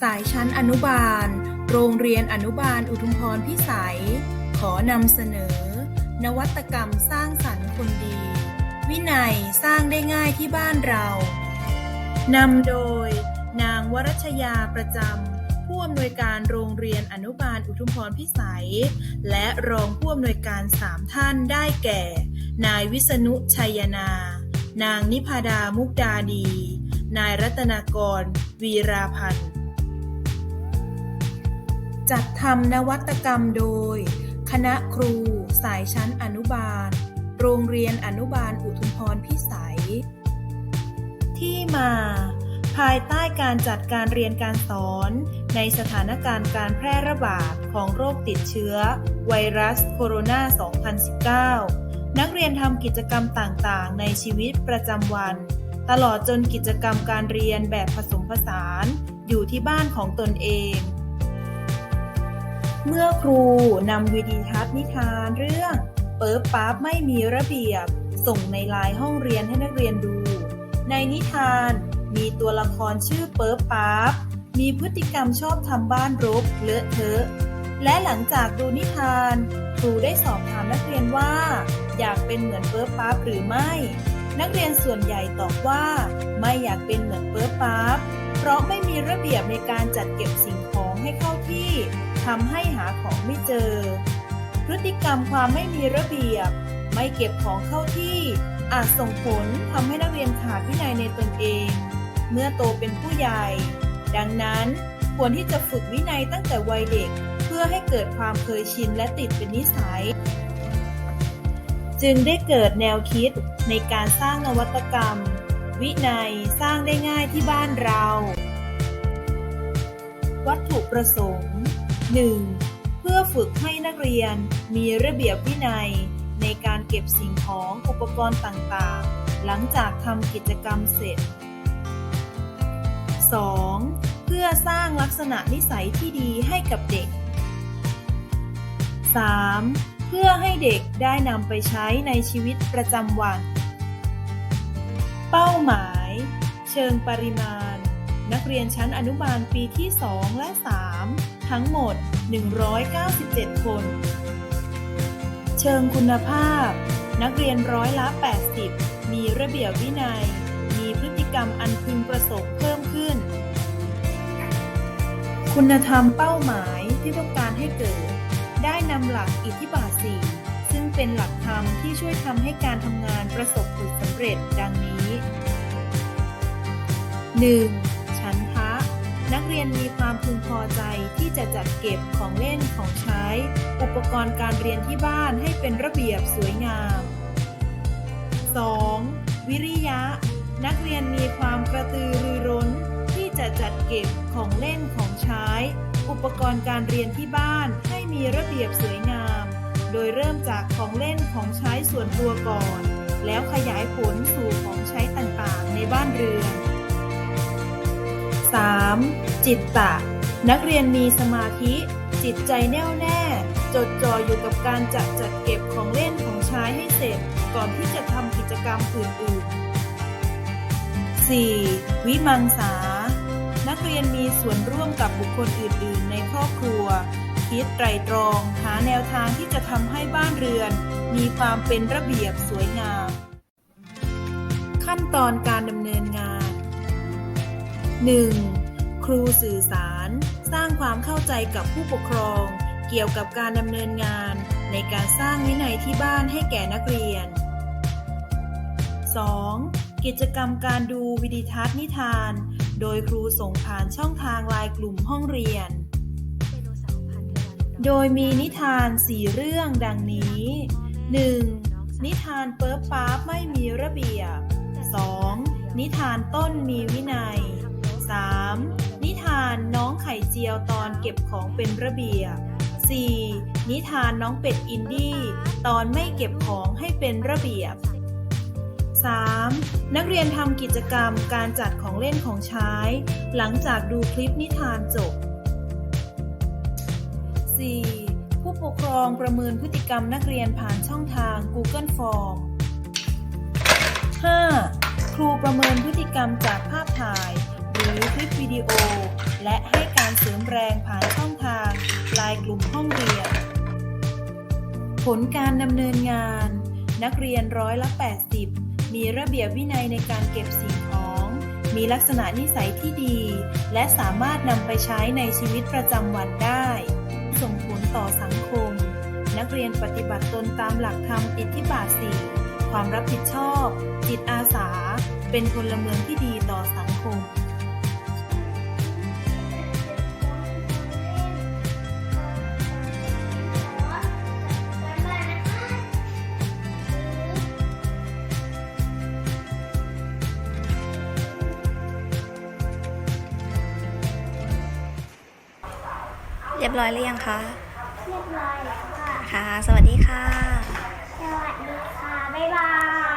สายชั้นอนุบาล โรงเรียนอนุบาลอุทุมพรพิสัย ขอนำเสนอ นวัตกรรมสร้างสรรค์คนดี วินัยสร้างได้ง่ายที่บ้านเรานำโดย นางวรัชยาประจำผู้อำนวยการโรงเรียนอนุบาลอุทุมพรพิสัย และรองผู้อำนวยการสามท่านได้แก่ นายวิษณุชัยนา นางนิพาดามุกดาดี นายรัตนากร วีราพันธ์ จัดทำนวัตกรรมโดย คณะครู สายชั้นอนุบาล โรงเรียนอนุบาลอุทุมพรพิสัย ที่มา ภายใต้การจัดการเรียนการสอน ในสถานการณ์การแพร่ระบาดของโรคติดเชื้อ ไวรัสโคโรนา 2019 นักเรียนทำกิจกรรมต่างๆ ในชีวิตประจำวัน ตลอดจนกิจกรรมการเรียนแบบผสมผสาน อยู่ที่บ้านของตนเอง เมื่อครูนำวิดีทัศน์นิทานเรื่องเปิบปั๊บไม่มีระเบียบ ส่งในไลน์ห้องเรียนให้นักเรียนดู ในนิทานมีตัวละครชื่อเปิบปั๊บมีพฤติกรรมชอบทำบ้านรกเลอะเทอะและหลังจากดูนิทาน ครูได้สอบถามนักเรียนว่า อยากเป็นเหมือนเปิบปั๊บหรือไม่ นักเรียนส่วนใหญ่ตอบว่า ไม่อยากเป็นเหมือนเปิบปั๊บเพราะไม่มีระเบียบในการจัดเก็บสิ่งของให้เข้าที่ ทำให้หาของไม่เจอ พฤติกรรมความไม่มีระเบียบ ไม่เก็บของเข้าที่อาจส่งผลทำให้นักเรียนขาดวินัยในตนเอง เมื่อโตเป็นผู้ใหญ่ ดังนั้นควรที่จะฝึกวินัยตั้งแต่วัยเด็ก เพื่อให้เกิดความเคยชินและติดเป็นนิสัย จึงได้เกิดแนวคิดในการสร้างนวัตกรรม วินัยสร้างได้ง่ายที่บ้านเรา วัตถุประสงค์ 1. เพื่อฝึกให้นักเรียนมีระเบียบวินัย ในการเก็บสิ่งของอุปกรณ์ต่างๆ หลังจากทำกิจกรรมเสร็จ 2. เพื่อสร้างลักษณะนิสัยที่ดีให้กับเด็ก 3. เพื่อให้เด็กได้นำไปใช้ในชีวิตประจำวัน เป้าหมาย เชิงปริมาณ นักเรียนชั้นอนุบาลปีที่ 2 และ 3 ทั้งหมด 197 คน เชิงคุณภาพ นักเรียนร้อยละ 80 มีระเบียบวินัย มีพฤติกรรมอันพึงประสงค์เพิ่มขึ้น คุณธรรมเป้าหมายที่ต้องการให้เกิด ได้นำหลักอิทธิบาทสี่ซึ่งเป็นหลักธรรมที่ช่วยทำให้การทำงานประสบผลสำเร็จดังนี้ 1. นักเรียนมีความพึงพอใจที่จะจัดเก็บของเล่นของใช้ อุปกรณ์การเรียนที่บ้านให้เป็นระเบียบสวยงาม 2. วิริยะ นักเรียนมีความกระตือรือร้น ที่จะจัดเก็บของเล่นของใช้ อุปกรณ์การเรียนที่บ้านให้มีระเบียบสวยงาม โดยเริ่มจากของเล่นของใช้ส่วนตัวก่อน แล้วขยายผลสู่ของใช้ต่างๆ ในบ้านเรือน 3. จิตตะ นักเรียนมีสมาธิ จิตใจแน่วแน่ จดจ่ออยู่กับการจัดจัดเก็บของเล่นของใช้ให้เสร็จ ก่อนที่จะทำกิจกรรมอื่นๆ 4. วิมังสา นักเรียนมีส่วนร่วมกับบุคคลอื่นๆ ในครอบครัว คิดไตรตรอง หาแนวทางที่จะทำให้บ้านเรือน มีความเป็นระเบียบสวยงาม ขั้นตอนการดำเนินงาน 1. ครูสื่อสาร สร้างความเข้าใจกับผู้ปกครอง เกี่ยวกับการดำเนินงาน ในการสร้างวินัยที่บ้านให้แก่นักเรียน 2. กิจกรรมการดูวิดีทัศน์นิทาน โดยครูส่งผ่านช่องทางไลน์กลุ่มห้องเรียน โดยมีนิทาน4เรื่องดังนี้ 1. นิทานเปิบป๊าบไม่มีระเบียบ 2. นิทานต้นมีวินัย 3. นิทานน้องไข่เจียวตอนเก็บของเป็นระเบียบ 4. นิทานน้องเป็ดอินดี้ตอนไม่เก็บของให้เป็นระเบียบ 3. นักเรียนทำกิจกรรมการจัดของเล่นของใช้ หลังจากดูคลิปนิทานจบ 4. ผู้ปกครองประเมินพฤติกรรมนักเรียนผ่านช่องทาง Google Form 5. ครูประเมินพฤติกรรมจากภาพถ่าย หรือคลิปวิดีโอ และให้การเสริมแรงผ่านช่องทางลายกลุ่มห้องเรียน ผลการดำเนินงาน นักเรียนร้อยละ 80 มีระเบียบวินัยในการเก็บสิ่งของ มีลักษณะนิสัยที่ดี และสามารถนำไปใช้ในชีวิตประจำวันได้ ส่งผลต่อสังคม นักเรียนปฏิบัติตนตามหลักธรรมอิทธิบาทสี่ความรับผิดชอบ จิตอาสา เป็นพลเมืองที่ดีต่อสังคม รียบร้อยหรือยังคะเรียบร้อยแล้วค่ะ ค่ะ สวัสดีค่ะ สวัสดีค่ะ บ๊ายบาย